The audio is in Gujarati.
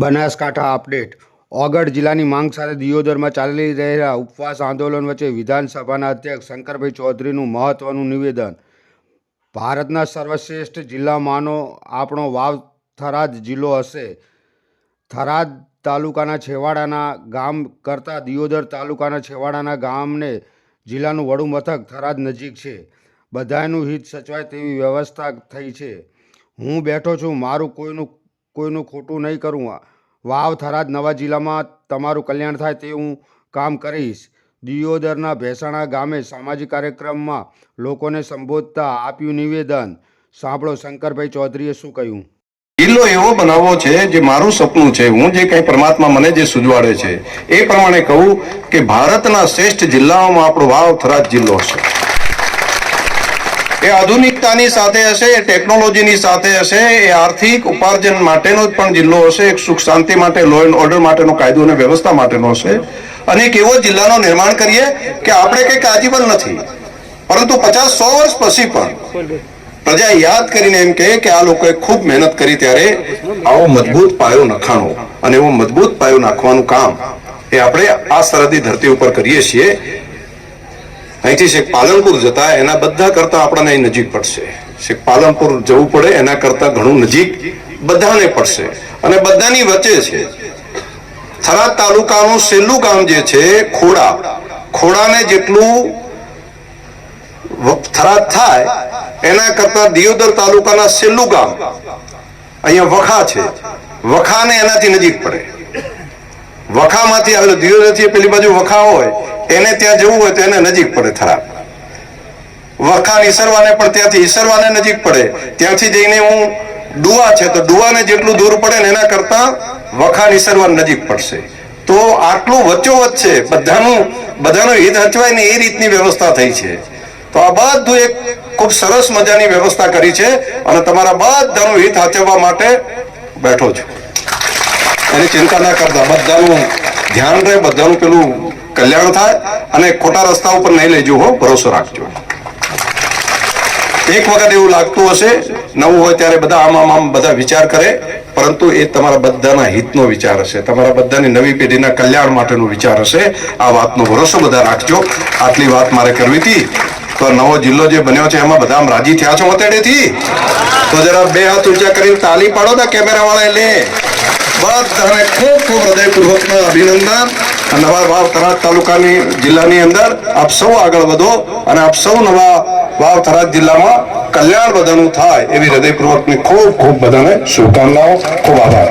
બનાસકાંઠા અપડેટ. ઓગઢ જિલ્લાની માંગ સાથે દિયોદરમાં ચાલી રહેલા ઉપવાસ આંદોલન વચ્ચે વિધાનસભાના અધ્યક્ષ શંકરભાઈ ચૌધરીનું મહત્વનું નિવેદન. ભારતના સર્વશ્રેષ્ઠ જિલ્લામાંનો આપણો વાવ થરાદ જિલ્લો હશે. થરાદ તાલુકાના છેવાડાના ગામ કરતાં દિયોદર તાલુકાના છેવાડાના ગામને જિલ્લાનું વડું મથક થરાદ નજીક છે. બધાનું હિત સચવાય તેવી વ્યવસ્થા થઈ છે. હું બેઠો છું, મારું કોઈનું કોઈનું ખોટું નહીં કરું. વાવ થરાદ નવા જિલ્લામાં તમારું કલ્યાણ થાય તે હું કામ કરીશ. દિયોદરના ભેસાણા ગામે સામાજિક કાર્યક્રમમાં લોકોને સંબોધતા આપ્યું નિવેદન. સાંભળો શંકરભાઈ ચૌધરીએ શું કહ્યું? જિલ્લો એવો બનાવવો છે જે મારું સપનું છે, હું જે કંઈ પરમાત્મા મને જે સુજવાડે છે, એ પ્રમાણે કહું કે ભારતના શ્રેષ્ઠ જિલ્લાઓમાં આપણો વાવ થરાદ જિલ્લો હશે. એ આધુનિકતાની સાથે હશે, એ ટેકનોલોજીની સાથે હશે, એ આર્થિક ઉપાર્જન માટેનો જ પણ જિલ્લો હશે, એક સુખ શાંતિ માટે લો એન્ડ ઓર્ડર માટેનો, કાયદો અને વ્યવસ્થા માટેનો હશે. અને એક એવો જિલ્લાનું નિર્માણ કરીએ કે આપણે કંઈક આજીવન નથી. પરંતુ પચાસ સો વર્ષ પછી પણ પ્રજા યાદ કરીને એમ કહે કે આ લોકોએ ખૂબ મહેનત કરી ત્યારે આવો મજબૂત પાયો નખાણો અને એવો મજબૂત પાયો નાખવાનું કામ એ આપણે આ સરહદી ધરતી ઉપર કરીએ છીએ. અહીંથી શેખ પાલનપુર જતા એના બધા કરતા આપણને અહીં નજીક પડશે. શેખ પાલનપુર જવું પડે, એના કરતા ઘણું નજીક બધાને પડશે. અને બધાની વચ્ચે છે. થરાદ તાલુકાનું છેલ્લું ગામ જે છે, ખોડા. ખોડાને જેટલું થરાદ થાય, એના કરતા દિયોદર તાલુકાના છેલ્લું ગામ અહીંયા વખા છે. વખાને એનાથી નજીક પડે. વખામાંથી આવેલો દિયોદરથી પેલી બાજુ વખા હોય એને ત્યાં જવું હોય તો એને નજીક પડે થરાદ. વખાણ ઈસરવાને પણ ત્યાંથી ઈસરવાને નજીક પડે. ત્યાંથી જઈને હું ડુવા છે તો ડુવાને જેટલું દૂર પડે ને એના કરતા વખાણ ઈસરવાન નજીક પડશે. તો આટલું વચ્ચોવચ્ચ છે, બધાનું બધાનું હિત હચવાય ને એ રીતની વ્યવસ્થા થઈ છે. તો આ બધું એક ખૂબ સરસ મજાની વ્યવસ્થા કરી છે અને તમારા બધાનું હિત હાચવવા માટે બેઠો છું. એની ચિંતા ના કરતા, બધાનું ધ્યાન રહે, બધાનું પેલું કલ્યાણ થાય અને ખોટા રસ્તા ઉપર નહીં લેજો હો, ભરોસો રાખજો. એક વખત એવું લાગતું હશે, નવું હોય ત્યારે બધા આમ આમ આમ બધા વિચાર કરે, પરંતુ એ તમારા બધાના હિતનો વિચાર હશે. તમારા બધાની નવી પેઢીના કલ્યાણ માટેનો વિચાર હશે. આ વાતનો ભરોસો બધા રાખજો. આટલી વાત મારે કરવી હતી. તો નવો જિલ્લો જે બન્યો છે, એમાં બધા રાજી થયા છો મતેડેથી? તો જરા બે હાથ ઊંચા કરીને તાલી પાડો ને કેમેરા વાળા લે. બધાને ખૂબ ખૂબ હૃદયપૂર્વકના અભિનંદન. નવા વાવ થરાદ તાલુકાની જિલ્લાની અંદર આપ સૌ આગળ વધો અને આપ સૌ નવા વાવ થરાદ જિલ્લામાં કલ્યાણ બધાનું થાય એવી હૃદયપૂર્વકની ખૂબ ખૂબ બધાને શુભકામનાઓ, ખૂબ આભાર.